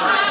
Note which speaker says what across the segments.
Speaker 1: Christ.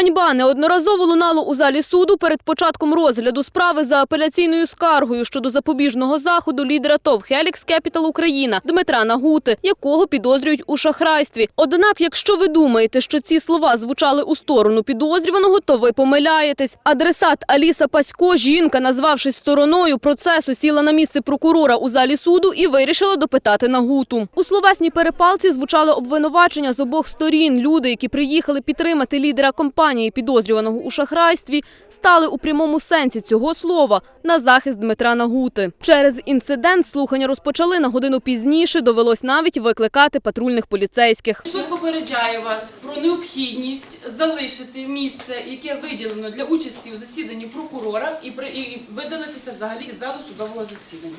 Speaker 1: Ганьба неодноразово лунало у залі суду перед початком розгляду справи за апеляційною скаргою щодо запобіжного заходу лідера ТОВ «Хелікс Кепітал Україна Дмитра Нагути, якого підозрюють у шахрайстві. Однак, якщо ви думаєте, що ці слова звучали у сторону підозрюваного, то ви помиляєтесь. Адресат Аліса Пасько, жінка, назвавшись стороною процесу, сіла на місце прокурора у залі суду і вирішила допитати Нагуту. У словесній перепалці звучали обвинувачення з обох сторін. Люди, які приїхали підтримати лідера компанії, підозрюваного у шахрайстві, стали у прямому сенсі цього слова на захист Дмитра Нагути. Через інцидент слухання розпочали на годину пізніше. Довелось навіть викликати патрульних поліцейських.
Speaker 2: Суд попереджає вас про необхідність залишити місце, яке виділено для участі у засіданні прокурора, і, при, видалитися взагалі із залу судового засідання.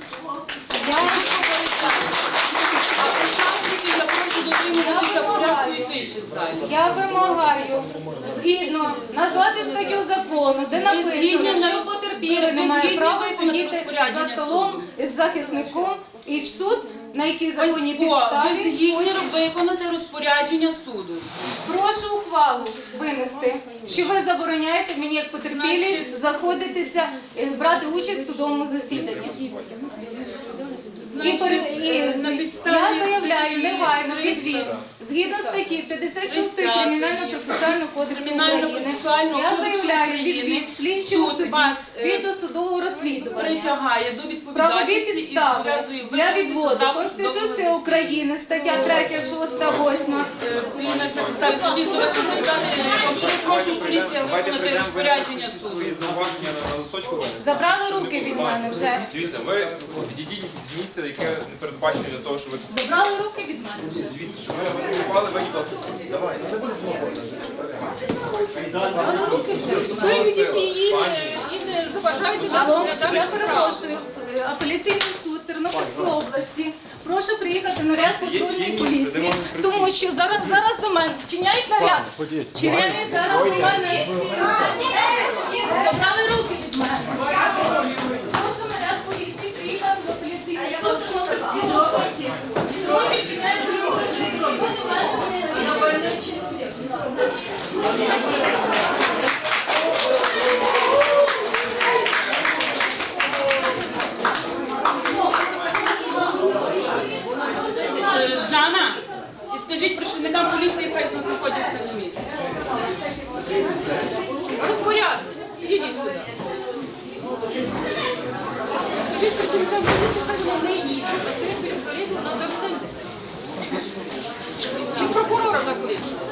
Speaker 2: Я попереджаю. А я прошу дотримуватися тиші в залі.
Speaker 3: Я вимагаю згідно назвати статтю закону, де написано,
Speaker 2: на
Speaker 3: що
Speaker 2: ви
Speaker 3: не має права сидіти за столом із захисником і суд, на якій законній
Speaker 2: Ось, о, ви згідні
Speaker 3: хоче
Speaker 2: виконати розпорядження суду.
Speaker 3: Прошу ухвалу винести, що ви забороняєте мені як потерпілі
Speaker 2: Значить-
Speaker 3: заходитися, е, брати участь в судовому засіданні. І, перед- і з- я заявляю негайно
Speaker 2: 300.
Speaker 3: Згідно статті 56
Speaker 2: 30
Speaker 3: Кримінально-процесуального кодексу України, я
Speaker 2: кодексу
Speaker 3: заявляю
Speaker 2: України
Speaker 3: відвід слідчому
Speaker 2: суд
Speaker 3: суді
Speaker 2: вас, е,
Speaker 3: від досудового розслідування.
Speaker 2: Притягає до
Speaker 3: Правові
Speaker 2: відповідальності і
Speaker 3: підстави
Speaker 2: зобов'язує
Speaker 3: для відводу. Конституція України, стаття 3, 6, 8.
Speaker 2: засідання. І на підставі статті 189 прошу поліція виконати розпорядження суду.
Speaker 4: свої зауваження на листочку.
Speaker 3: Забрали
Speaker 4: Щоб
Speaker 3: руки від мене вже.
Speaker 4: Дивіться, ви відійдіть з місця, яке не передбачено для того, щоб ви
Speaker 3: Забрали руки від мене вже.
Speaker 4: дивіться, вас не впали, виїхали. Давай.
Speaker 3: Ви відійдіть її і не розглядати Я перепрошую. Апеляційний суд Тернопільської області. Прошу приїхати наряд патрульної поліції, тому що зараз зараз до мене чиняють наряд. Чиняють зараз до мене. Забрали руки від мене. Прошу наряд поліції приїхати до апеляційного суду Тернопільської області. Тому що руки. Ви до мене
Speaker 2: Е, Жанна, і скажіть працівникам поліції, хай знаходяться на місці.
Speaker 3: Розпорядок. Ідіть. Скажіть працівникам поліції, хай вона не їде. Скажіть перед вона там стане. І прокурора також.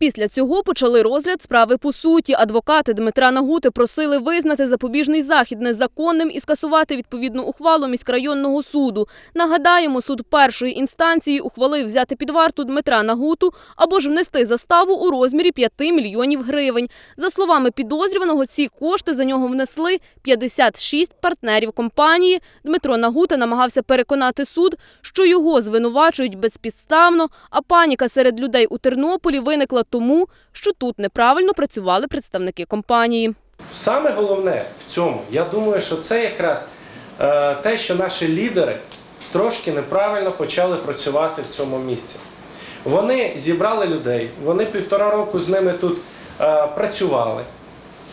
Speaker 1: Після цього почали розгляд справи по суті. Адвокати Дмитра Нагути просили визнати запобіжний захід незаконним і скасувати відповідну ухвалу міськрайонного суду. Нагадаємо, суд першої інстанції ухвалив взяти під варту Дмитра Нагуту або ж внести заставу у розмірі 5 мільйонів гривень. За словами підозрюваного, ці кошти за нього внесли 56 партнерів компанії. Дмитро Нагута намагався переконати суд, що його звинувачують безпідставно, а паніка серед людей у Тернополі виникла тому, що тут неправильно працювали представники компанії.
Speaker 5: Саме головне в цьому, я думаю, що це якраз е, те, що наші лідери трошки неправильно почали працювати в цьому місці. Вони зібрали людей, вони півтора року з ними тут е, працювали.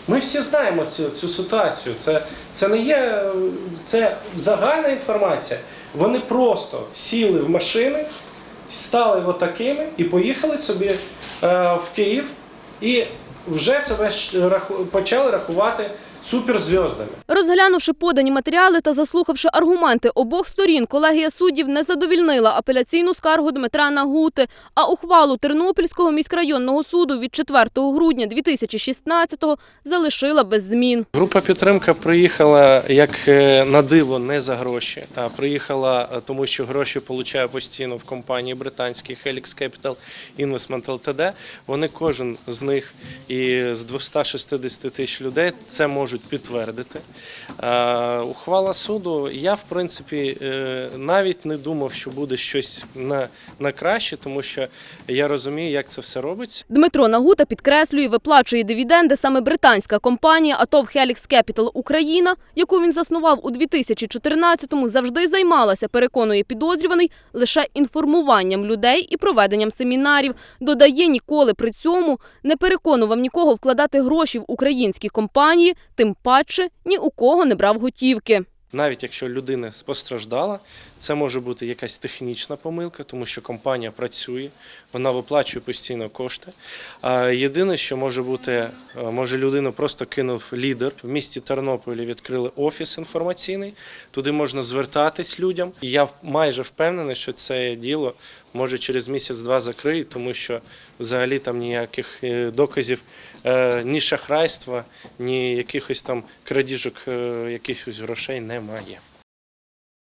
Speaker 5: Ми всі знаємо цю, цю ситуацію. Це, це не є це загальна інформація. Вони просто сіли в машини, стали отакими і поїхали собі в Київ і вже себе почали рахувати суперзв'яздами.
Speaker 1: Розглянувши подані матеріали та заслухавши аргументи обох сторін, колегія суддів не задовільнила апеляційну скаргу Дмитра Нагути, а ухвалу Тернопільського міськрайонного суду від 4 грудня 2016-го залишила без змін.
Speaker 5: Група підтримка приїхала як е, на диво не за гроші, а приїхала е, тому, що гроші получає постійно в компанії британській Helix Capital Investment Ltd. Вони кожен з них і з 260 тисяч людей це можуть можуть підтвердити. Е, Ухвала суду, я в принципі е, навіть не думав, що буде щось на, на краще, тому що я розумію, як це все робиться.
Speaker 1: Дмитро Нагута підкреслює, виплачує дивіденди саме британська компанія АТОВ Helix Capital Україна, яку він заснував у 2014-му, завжди займалася, переконує підозрюваний, лише інформуванням людей і проведенням семінарів. Додає, ніколи при цьому не переконував нікого вкладати гроші в українські компанії, тим паче ні у кого не брав готівки.
Speaker 5: Навіть якщо людина постраждала, це може бути якась технічна помилка, тому що компанія працює, вона виплачує постійно кошти. А єдине, що може бути, е, може людину просто кинув лідер. В місті Тернополі відкрили офіс інформаційний, туди можна звертатись людям. Я майже впевнений, що це діло може через місяць-два закриють, тому що взагалі там ніяких е, доказів е, ні шахрайства, ні якихось там крадіжок е, якихось грошей немає.